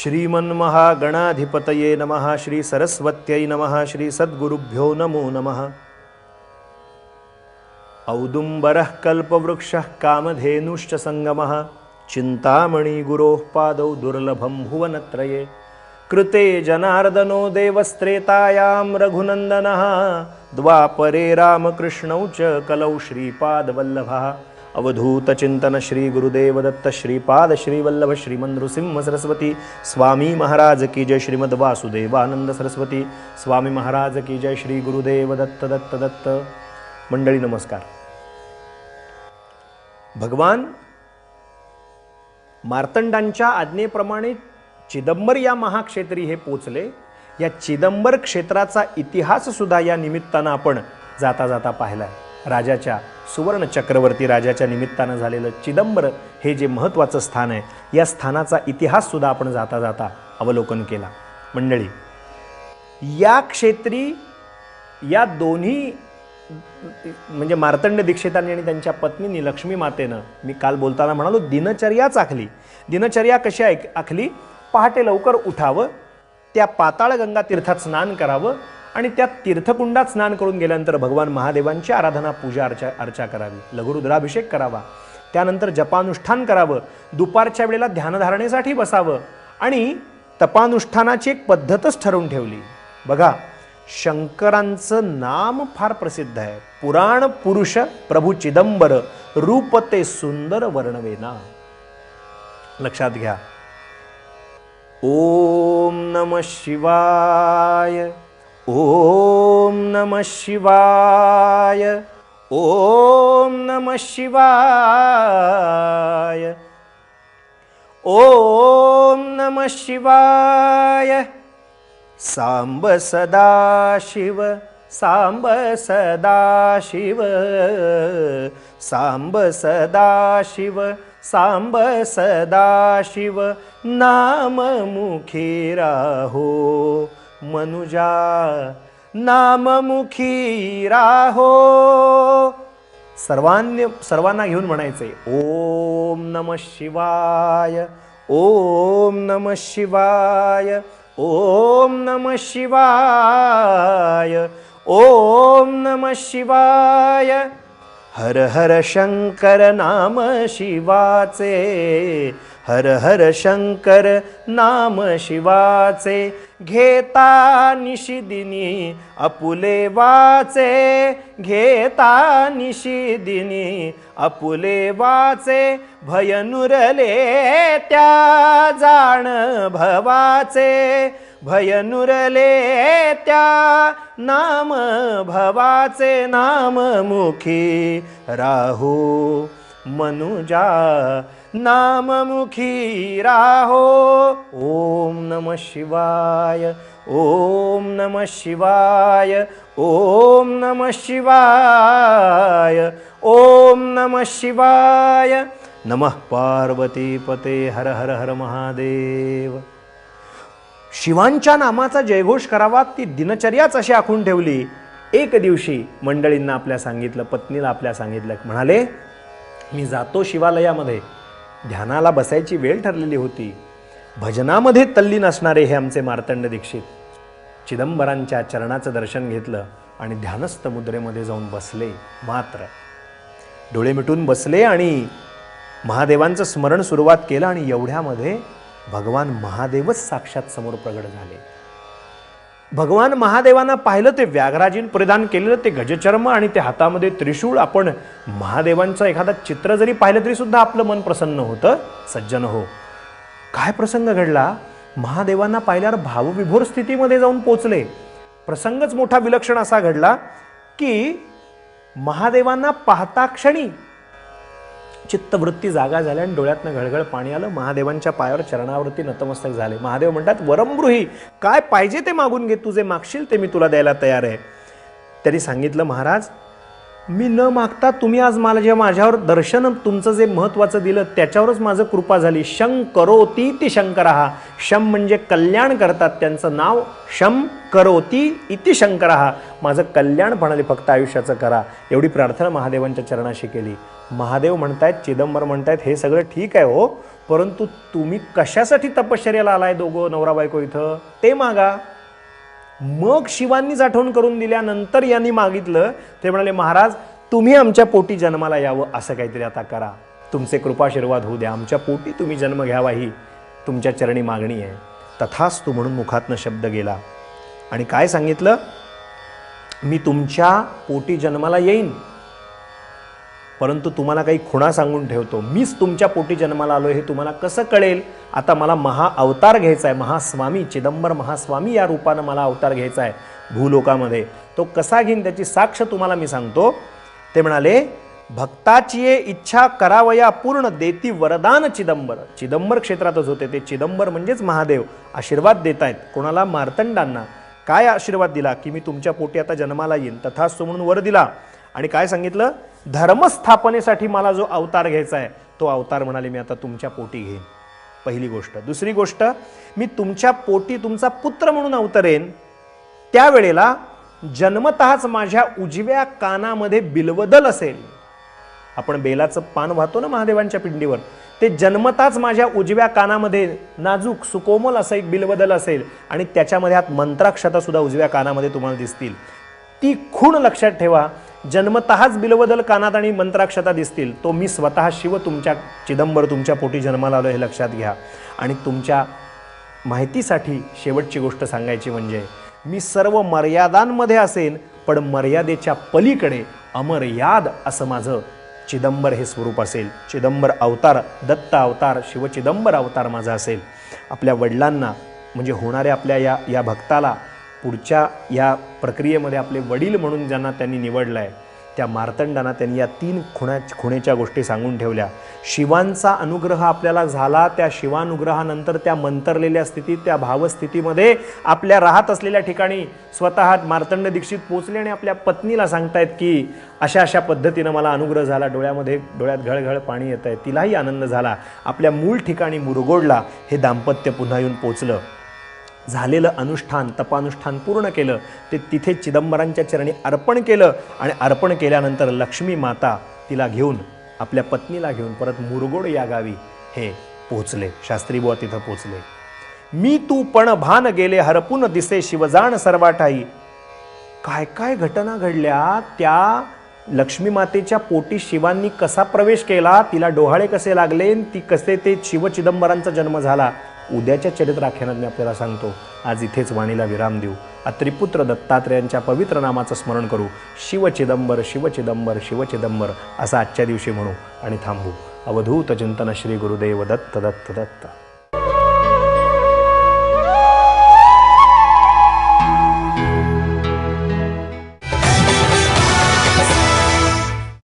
श्रीमन्महागणाधिपतये नमः श्री सरस्वत्यै नमः श्री सद्गुरुभ्यो नमो नमः। औदुम्बरः कल्पवृक्षः कामधेनुश्च सङ्गमः चिन्तामणिगुरोः पादौ दुर्लभं भुवनत्रये। कृते जनार्दनो देवस्त्रेतायां रघुनन्दनः द्वापरे रामकृष्णौ च कलौ श्रीपादवल्लभः। अवधूतचिंतन श्री गुरुदेव दत्त श्रीपाद श्रीवल्लभ श्रीमन नृसिंह सरस्वती स्वामी महाराज की जय श्रीमद वासुदेवानंद सरस्वती स्वामी महाराज की जय श्री गुरुदेव दत्त दत्त। दत्त मंडळी नमस्कार। भगवान मार्तंडांच्या आज्ञेप्रमाणे चिदंबर या महाक्षेत्री हे पोचले. या चिदंबर क्षेत्राचा इतिहाससुद्धा या निमित्तानं आपण जाता जाता पाहिला आहे राजाच्या सुवर्ण चक्रवर्ती राजाच्या निमित्तानं झालेलं चिदंबर हे जे महत्त्वाचं स्थान आहे या स्थानाचा इतिहाससुद्धा आपण जाता जाता अवलोकन केला. मंडळी या क्षेत्री या दोन्ही म्हणजे मार्तंड दीक्षितांनी आणि त्यांच्या पत्नीनी लक्ष्मी मातेनं मी काल बोलताना म्हणालो दिनचर्याच आखली दिनचर्या कशी ऐक आखली? पहाटे लवकर उठावं त्या पाताळगंगा तीर्थात स्नान करावं आणि त्या तीर्थकुंडात स्नान करून गेल्यानंतर भगवान महादेवांची आराधना पूजा अर्चा अर्चा करावी. लघुरुद्राभिषेक करावा. त्यानंतर जपानुष्ठान करावं. दुपारच्या वेळेला ध्यानधारणेसाठी बसावं. आणि तपानुष्ठानाची एक पद्धतच ठरवून ठेवली. बघा शंकरांचं नाम फार प्रसिद्ध आहे. पुराण पुरुष प्रभू चिदंबर रूप ते सुंदर वर्णवेना. लक्षात घ्या. ओम नम शिवाय. ओम नम शिवाय ओम नम शिवाय ओम नम शिवाय। सांब सदा शिव सांब सदा शिव सांब सदा शिव सांब सदा शिव नाम मुखी राहो मनुजा नाममुखी राहो. सर्वांनी सर्वांना घेऊन म्हणायचंय ओम नम शिवाय ओम नम शिवाय ओम नम शिवाय ओम नम शिवाय. हर हर शंकर नाम शिवाचे हर हर शंकर नाम शिवाचे घेता निशिदिनी अपुले वाचे घेता निशिदिनी अपुले वाचे भयनुरले त्या जाण भवाचे भयनुरले त्या नाम भवाचे नाम मुखी राहू मनुजा नाममुखी राहो. ओम नम शिवाय ओम नम शिवाय ओम नम शिवाय ओम नम शिवाय. नमः पार्वती पते हर हर हर महादेव. शिवांच्या नामाचा जयघोष करावा ती दिनचर्याच अशी आखून ठेवली. एक दिवशी मंडळींना आपल्या सांगितलं पत्नीला आपल्या सांगितलं म्हणाले मी जातो शिवालयामध्ये. ध्यानाला बसायची वेळ ठरलेली होती. भजनामध्ये तल्लीन असणारे हे आमचे मार्तंड दीक्षित. चिदंबरांच्या चरणाचं दर्शन घेतलं आणि ध्यानस्थ मुद्रेमध्ये जाऊन बसले मात्र. डोळे मिटून बसले आणि महादेवांचं स्मरण सुरुवात केलं आणि एवढ्यामध्ये भगवान महादेवच साक्षात समोर प्रगट झाले. भगवान महादेवांना पाहिलं ते व्याघ्राजीन परिधान केलेलं ते गजचर्म आणि ते हातामध्ये त्रिशूळ आपण महादेवांचं एखादं चित्र जरी पाहिलं तरी सुद्धा आपलं मन प्रसन्न होतं. सज्जन हो. काय प्रसंग घडला? महादेवांना पाहिल्यावर भावविभोर स्थितीमध्ये जाऊन पोचले. प्रसंगच मोठा विलक्षण असा घडला की महादेवांना पाहता क्षणी चित्तवृत्ती जागा झाल्या आणि डोळ्यातनं घळघळ पाणी आलं. महादेवांच्या पायावर चरणावरती नतमस्तक झाले. महादेव म्हणतात वरमगृही काय पाहिजे ते मागून घे. तुझे मागशील ते मी तुला द्यायला तयार आहे. त्यांनी सांगितलं महाराज मी न मागता तुम्ही आज मला जे माझ्यावर दर्शन तुमचं जे महत्त्वाचं दिलं त्याच्यावरच माझं कृपा झाली. शं करोती ती शंकरहा शम म्हणजे कल्याण करतात त्यांचं नाव. शम करोती इति शंकरहा माझं कल्याण म्हणाले फक्त आयुष्याचं करा. एवढी प्रार्थना महादेवांच्या चरणाशी केली. महादेव म्हणतायत चिदंबर म्हणतायत हे सगळं ठीक आहे हो परंतु तुम्ही कशासाठी तपश्चर्याला आलाय दोघं नवरा बायको इथं? ते मागा. मग शिवांनीच आठवण करून दिल्यानंतर यांनी मागितलं. ते म्हणाले महाराज तुम्ही आमच्या पोटी जन्माला यावं असं काहीतरी आता करा. तुमचे कृपाशीर्वाद होऊ द्या. आमच्या पोटी तुम्ही जन्म घ्यावा ही तुमच्या चरणी मागणी आहे. तथाच तू म्हणून मुखातनं शब्द गेला. आणि काय सांगितलं? मी तुमच्या पोटी जन्माला येईन. परंतु तुम्हाला काही खुणा सांगून ठेवतो. मीच तुमच्या पोटी जन्माला आलो हे तुम्हाला कसं कळेल? आता मला महा अवतार घ्यायचा आहे महास्वामी चिदंबर महास्वामी या रूपानं मला अवतार घ्यायचा आहे भूलोकामध्ये. तो कसा घेईन त्याची साक्ष तुम्हाला मी सांगतो. ते म्हणाले भक्ताची ये इच्छा करावया पूर्ण देती वरदान चिदंबर. चिदंबर क्षेत्रातच होते ते. चिदंबर म्हणजेच महादेव. आशीर्वाद देत आहेत कोणाला? मार्तंडांना. काय आशीर्वाद दिला? की मी तुमच्या पोटी आता जन्माला येईन. तथास्तु म्हणून वर दिला. आणि काय सांगितलं? धर्मस्थापनेसाठी मला जो अवतार घ्यायचा आहे तो अवतार म्हणाले मी आता तुमच्या पोटी घेईन. पहिली गोष्ट. दुसरी गोष्ट मी तुमच्या पोटी तुमचा पुत्र म्हणून अवतरेन. त्यावेळेला जन्मतःच माझ्या उजव्या कानामध्ये बिलवदल असेल. आपण बेलाचं पान वाहतो ना महादेवांच्या पिंडीवर? ते जन्मताच माझ्या उजव्या कानामध्ये नाजूक सुकोमल असं एक बिलबदल असेल आणि त्याच्यामध्ये आत मंत्राक्षता सुद्धा उजव्या कानामध्ये तुम्हाला दिसतील. ती खूण लक्षात ठेवा जन्मतःच बिलबदल कानात आणि मंत्राक्षता दिसतील. तो मी स्वतः शिव तुमच्या चिदंबर तुमच्या पोटी जन्माला आलो हे लक्षात घ्या. आणि तुमच्या माहितीसाठी शेवटची गोष्ट सांगायची म्हणजे मी सर्व मर्यादांमध्ये असेन पण मर्यादेच्या पलीकडे अमर्याद असं माझं चिदंबर हे स्वरूप असेल. चिदंबर अवतार दत्त अवतार शिवचिदंबर अवतार माझा असेल. आपल्या वडिलांना म्हणजे होणाऱ्या आपल्या या या भक्ताला पुढच्या या प्रक्रियेमध्ये आपले वडील म्हणून ज्यांना त्यांनी निवडलं आहे त्या मार्तंडांना त्यांनी या तीन खुणा खुणेच्या गोष्टी सांगून ठेवल्या. शिवांचा अनुग्रह आपल्याला झाला त्या शिवानुग्रहानंतर त्या मंतरलेल्या स्थितीत त्या भावस्थितीमध्ये आपल्या राहत असलेल्या ठिकाणी स्वतः मार्तंड दीक्षित पोचले आणि आपल्या पत्नीला सांगतायत की अशा अशा पद्धतीनं मला अनुग्रह झाला डोळ्यामध्ये डोळ्यात घळघळ पाणी येत आहे तिलाही आनंद झाला. आपल्या मूळ ठिकाणी मुरगोडला हे दाम्पत्य पुन्हा येऊन पोचलं. झालेलं अनुष्ठान तपानुष्ठान पूर्ण केलं ते तिथे चिदंबरांच्या चरणी अर्पण केलं आणि अर्पण केल्यानंतर लक्ष्मी माता तिला घेऊन आपल्या पत्नीला घेऊन परत मुरगोड या गावी हे पोचले शास्त्रीबुवा तिथं पोचले मी तू पण भान गेले हरपून दिसे शिवजाण सर्वाठाई. काय काय घटना घडल्या? त्या लक्ष्मी मातेच्या पोटी शिवांनी कसा प्रवेश केला? तिला डोहाळे कसे लागले? ती कसे ते शिव चिदंबरांचा जन्म झाला? उद्याच्या चरित्राख्यानात मी आपल्याला सांगतो आज इथेच वाणीला विराम देऊ. अत्रिपुत्र दत्तात्रेयांच्या पवित्र नामाचं स्मरण करू. शिवचिदंबर शिवचिदंबर शिवचिदंबर असं आजच्या दिवशी म्हणू आणि थांबू. अवधूत चिंतन श्री गुरुदेव दत्त दत्त दत्त.